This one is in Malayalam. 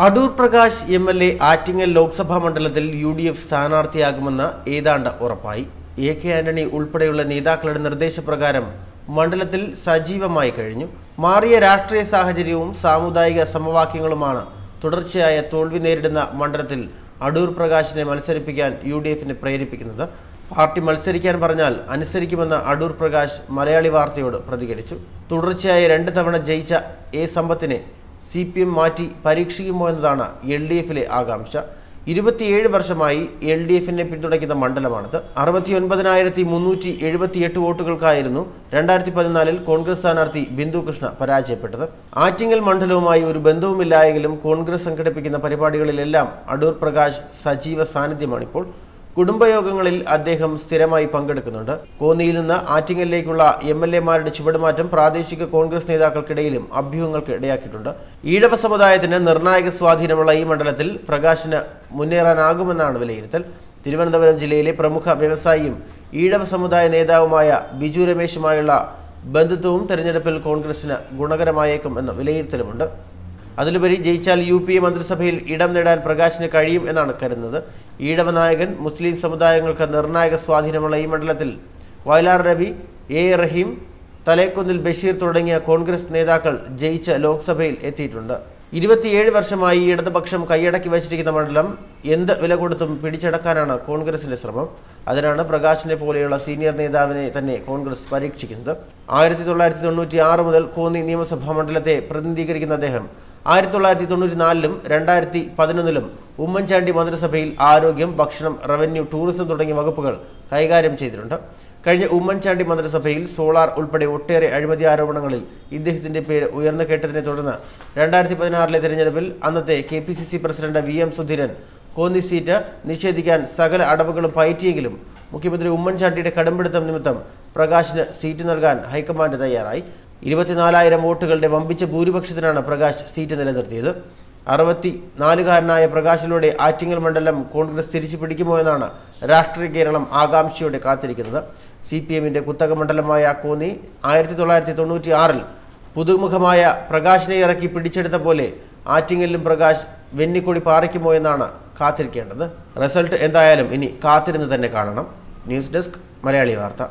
Adoor Prakash M L A Attingal Lok Sabha മണ്ഡലത്തിൽ യു ഡി എഫ് സ്ഥാനാർത്ഥിയാകുമെന്ന് ഏതാണ്ട് ഉറപ്പായി. എ കെ ആന്റണി ഉൾപ്പെടെയുള്ള നേതാക്കളുടെ നിർദ്ദേശപ്രകാരം മണ്ഡലത്തിൽ സജീവമായി കഴിഞ്ഞു. മാറിയ രാഷ്ട്രീയ സാഹചര്യവും സാമുദായിക സമവാക്യങ്ങളുമാണ് തുടർച്ചയായ തോൽവി നേരിടുന്ന മണ്ഡലത്തിൽ അടൂർ പ്രകാശിനെ മത്സരിപ്പിക്കാൻ യു ഡി എഫിനെ പ്രേരിപ്പിക്കുന്നത്. പാർട്ടി മത്സരിക്കാൻ പറഞ്ഞാൽ അനുസരിക്കുമെന്ന് അടൂർ പ്രകാശ് മലയാളി വാർത്തയോട് പ്രതികരിച്ചു. തുടർച്ചയായി രണ്ട് തവണ ജയിച്ച എ സമ്പത്തിനെ സി പി എം മാറ്റി പരീക്ഷിക്കുമോ എന്നതാണ് എൽ ഡി എഫിലെ ആകാംക്ഷ. ഇരുപത്തിയേഴ് വർഷമായി എൽ ഡി എഫിനെ പിന്തുണയ്ക്കുന്ന മണ്ഡലമാണിത്. അറുപത്തി ഒൻപതിനായിരത്തി മുന്നൂറ്റി എഴുപത്തിയെട്ട് വോട്ടുകൾക്കായിരുന്നു രണ്ടായിരത്തി പതിനാലിൽ കോൺഗ്രസ് സ്ഥാനാർത്ഥി ബിന്ദു കൃഷ്ണ പരാജയപ്പെട്ടത്. ആറ്റിങ്ങൽ മണ്ഡലവുമായി ഒരു ബന്ധവുമില്ലായെങ്കിലും കോൺഗ്രസ് സംഘടിപ്പിക്കുന്ന പരിപാടികളിലെല്ലാം അടൂർ പ്രകാശ് സജീവ സാന്നിധ്യമാണിപ്പോൾ. കുടുംബയോഗങ്ങളിൽ അദ്ദേഹം സ്ഥിരമായി പങ്കെടുക്കുന്നുണ്ട്. കോന്നിയിൽ നിന്ന് ആറ്റിങ്ങലിലേക്കുള്ള എം എൽ എമാരുടെ ചുവടുമാറ്റം പ്രാദേശിക കോൺഗ്രസ് നേതാക്കൾക്കിടയിലും അഭ്യൂഹങ്ങൾക്ക് ഇടയാക്കിയിട്ടുണ്ട്. ഈഴവ സമുദായത്തിന് നിർണായക സ്വാധീനമുള്ള ഈ മണ്ഡലത്തിൽ പ്രകാശിന് മുന്നേറാനാകുമെന്നാണ് വിലയിരുത്തൽ. തിരുവനന്തപുരം ജില്ലയിലെ പ്രമുഖ വ്യവസായിയും ഈഴവ സമുദായ നേതാവുമായ ബിജു രമേശുമായുള്ള ബന്ധുത്വവും തെരഞ്ഞെടുപ്പിൽ കോൺഗ്രസിന് ഗുണകരമായേക്കും എന്ന വിലയിരുത്തലുമുണ്ട്. അതിലുപരി ജയിച്ചാൽ യു പി എ മന്ത്രിസഭയിൽ ഇടം നേടാൻ പ്രകാശിന് കഴിയും എന്നാണ് കരുതുന്നത്. ഈഴവ നായകൻ മുസ്ലിം സമുദായങ്ങൾക്ക് നിർണായക സ്വാധീനമുള്ള ഈ മണ്ഡലത്തിൽ വയലാർ രവി എ റഹീം തലേക്കുന്നിൽ ബഷീർ തുടങ്ങിയ കോൺഗ്രസ് നേതാക്കൾ ജയിച്ച ലോക്സഭയിൽ എത്തിയിട്ടുണ്ട്. ഇരുപത്തിയേഴ് വർഷമായി ഇടതുപക്ഷം കൈയടക്കി വച്ചിരിക്കുന്ന മണ്ഡലം എന്ത് വില കൊടുത്തും പിടിച്ചടക്കാനാണ് കോൺഗ്രസിന്റെ ശ്രമം. അതിനാണ് പ്രകാശിനെ പോലെയുള്ള സീനിയർ നേതാവിനെ തന്നെ കോൺഗ്രസ് പരീക്ഷിക്കുന്നത്. ആയിരത്തി തൊള്ളായിരത്തി തൊണ്ണൂറ്റി ആറ് മുതൽ കോന്നി നിയമസഭാ മണ്ഡലത്തെ പ്രതിനിധീകരിക്കുന്ന അദ്ദേഹം ആയിരത്തി തൊള്ളായിരത്തി തൊണ്ണൂറ്റി നാലിലും രണ്ടായിരത്തി പതിനൊന്നിലും ഉമ്മൻചാണ്ടി മന്ത്രിസഭയിൽ ആരോഗ്യം ഭക്ഷണം റവന്യൂ ടൂറിസം തുടങ്ങിയ വകുപ്പുകൾ കൈകാര്യം ചെയ്തിട്ടുണ്ട്. കഴിഞ്ഞ ഉമ്മൻചാണ്ടി മന്ത്രിസഭയിൽ സോളാർ ഉൾപ്പെടെ ഒട്ടേറെ അഴിമതി ആരോപണങ്ങളിൽ ഇദ്ദേഹത്തിന്റെ പേര് ഉയർന്നു കേട്ടതിനെ തുടർന്ന് രണ്ടായിരത്തി പതിനാറിലെ തെരഞ്ഞെടുപ്പിൽ അന്നത്തെ K P C C president V M Sudheeran Konni seat നിഷേധിക്കാൻ സകല അടവുകളും പയറ്റിയെങ്കിലും മുഖ്യമന്ത്രി ഉമ്മൻചാണ്ടിയുടെ കടുംപിടുത്തം നിമിത്തം പ്രകാശിന് സീറ്റ് നൽകാൻ ഹൈക്കമാൻഡ് തയ്യാറായി. ഇരുപത്തിനാലായിരം വോട്ടുകളുടെ വമ്പിച്ച ഭൂരിപക്ഷത്തിനാണ് പ്രകാശ് സീറ്റ് നിലനിർത്തിയത്. അറുപത്തി നാലുകാരനായ പ്രകാശിലൂടെ ആറ്റിങ്ങൽ മണ്ഡലം കോൺഗ്രസ് തിരിച്ചു പിടിക്കുമോ എന്നാണ് രാഷ്ട്രീയ കേരളം ആകാംക്ഷയോടെ കാത്തിരിക്കുന്നത്. സി പി എമ്മിന്റെ കുത്തക മണ്ഡലമായ കോന്നി ആയിരത്തി തൊള്ളായിരത്തി തൊണ്ണൂറ്റി ആറിൽ പുതുമുഖമായ പ്രകാശിനെ ഇറക്കി പിടിച്ചെടുത്ത പോലെ ആറ്റിങ്ങലിലും പ്രകാശ് വെന്നിക്കൊടി പാറിക്കുമോ എന്നാണ് കാത്തിരിക്കേണ്ടത്. റിസൾട്ട് എന്തായാലും ഇനി കാത്തിരുന്ന് തന്നെ കാണണം. ന്യൂസ് ഡെസ്ക് മലയാളി വാർത്ത.